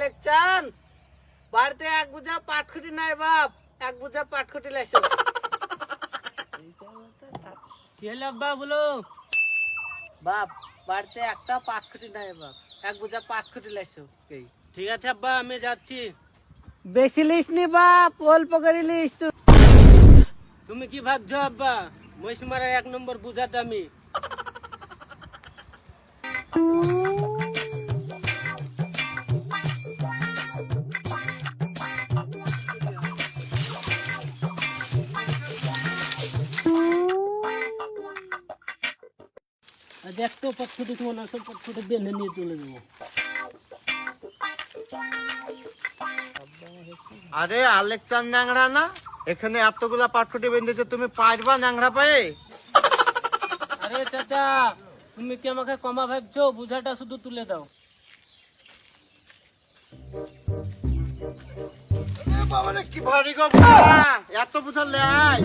লেকচান বাড়িতে এক বুঝা পাটখুটি নাই বাপ এক বুঝা পাটখুটি লাইছো। কি আব্বা বলো? বাপ বাড়িতে একটা পাটখুটি নাই বাপ এক বুঝা পাটখুটি লাইছো। ঠিক আছে আব্বা আমি যাচ্ছি। বেশি লিস নি বাপ অল্প করে লিস তুমি কি ভাবছ আব্বা? মহিষমারা এক নম্বর বুঝা দামি দেখ তো পটফুটি তোমার না বেঁধে নিয়ে চলে যাব। আরে আলেকচান ন্যাংরা না? এখানে এতগুলা পাটকুটি বেঁধেছে তুমি পারবা ন্যাংরা পায়ে? আরে চাচা তুমি কি আমাকে কমা ভাবছ? বুঝাটা শুধু তুলে দাও। বাবারে কি ভারী গো এত বুঝা লাই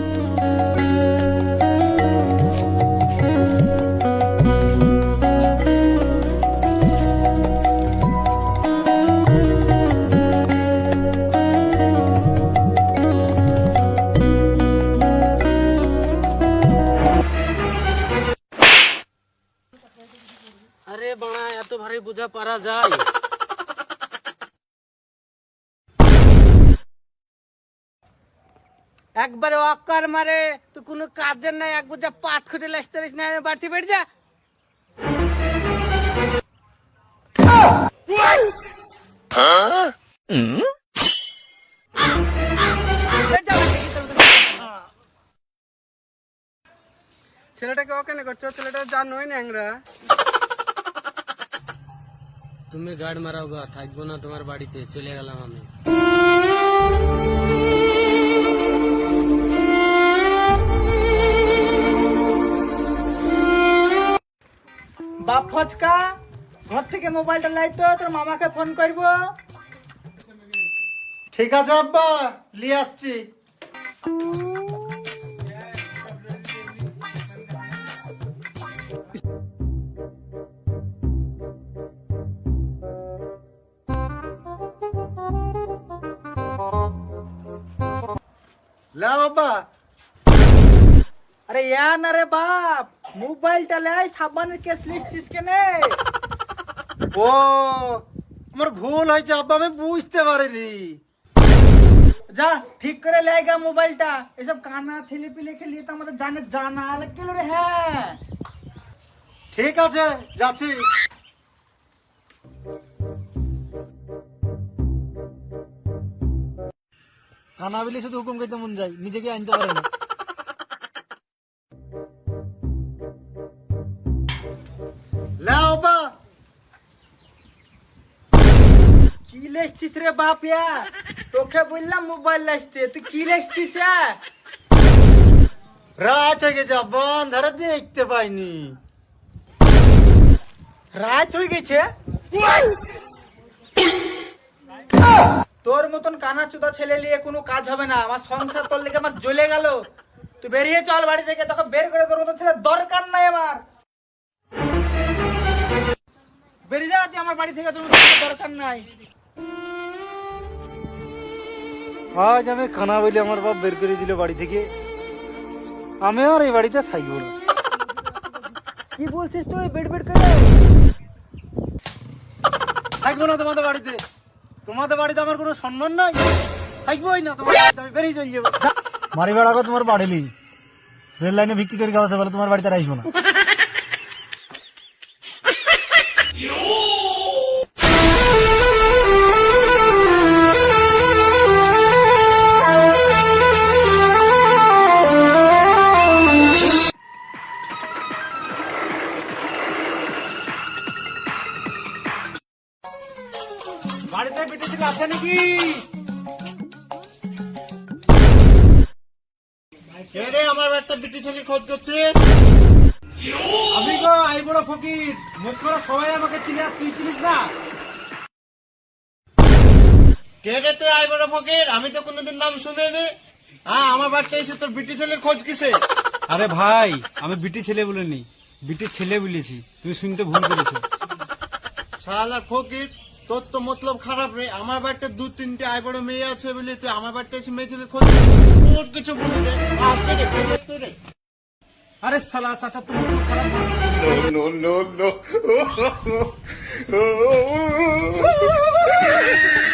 ভারী বুঝা পারা যায়। একবারে অক্কার মারে, তুই কোনো কাজের নাই, এক বুঝা পাট খুঁটে লাসতে না বাড়তি বেড়ে যা। ছেলেটাকে অকেনে করছ, ছেলেটা জানোই ন্যাংরা। তুমি গাড় মারাও গা, থাকব না তোমার বাড়িতে, চলে গেলাম আমি। বাপ ফচকা, ঘর থেকে মোবাইলটা লাইতো তোর মামাকে ফোন করব। ঠিক আছে, আব্বা লিয়ে আসছি। আব্বা আরে না রে বাপ মোবাইলটা লাই সাবানের কেস লিখছিস কেনে? ও আমার ভুল হয়েছে আব্বা আমি বুঝতে পারিনি। যা ঠিক করে লেগা মোবাইলটা। এসব কানা ছেলে পিলে কে লিয়ে তো আমাদের জানে জানা গেল রে হ্যাঁ। ঠিক আছে যাচ্ছি। কানা বিলি শুধু হুকুম করতে মন যায়, নিজেকে আনতে পারে না। কি লেখছিস রে বাপ ইয়া? তোকে বললাম মোবাইল লাইতে তুই কি লেখছিস রাত হয়ে গেছে, আব্বা ধারে দেখতে পাইনি। রাত হয়ে গেছে? তোর মতন কানা চুদা ছেলে নিয়ে কোনো কাজ হবে না। আমার সংসার তোর লেগে আমার জ্বলে গেল। তুই বেরিয়ে চল বাড়ি থেকে তখন বের করে তোর মতন ছেলে দরকার নাই আমার। বেরিয়ে যা তুই আমার বাড়ি থেকে তোর মতন দরকার নাই। আজ আমি খানা বলে আমার বাপ বের করে দিল বাড়ি থেকে। আমি আর এই বাড়িতে থাকব না। কি বলছিস তুই বেড বেড করে? থাকব না তোমাদের বাড়িতে। তোমাদের বাড়িতে আমার কোনো সম্মান নাই? থাকবোই না তোমার বাড়িতে আমি বেরিয়ে চলে যাব। মারি বেড়া তোমার বাড়িলি রেল লাইনে ভিক্ষি করে খাওয়া বলে তোমার বাড়িতে আসব না। বাড়িতে বেটে ছিল আছে নাকি? কে রে আমার একটা বিটি ছেলে খোঁজ করছে? আমি গো আই বড় ফকির। মুসমরা সবাই আমাকে চিনে আর তুই চিনিস না? কে রে তুই আই বড় ফকির? আমি তো কোনোদিন নাম শুনিনি। হ্যাঁ আমার বাড়িতে এসে তোর বিটি ছেলের খোঁজ কিসে? আরে ভাই আমি বিটি ছেলে বলিনি। বিটি ছেলে বলেছি। তুমি শুনতে ভুল করেছ। শালা ফকির তোর তো মতলব খারাপ রে। আমার বাড়িতে দু তিনটে আয় বড় মেয়ে আছে বলে তুই আমার বাড়িতে এসে মেয়ে ছেলে খোঁজ তোর কিছু বলি রে। আসবে রে আরে সালা চাচা তুমি তো খারাপ নো? No no no.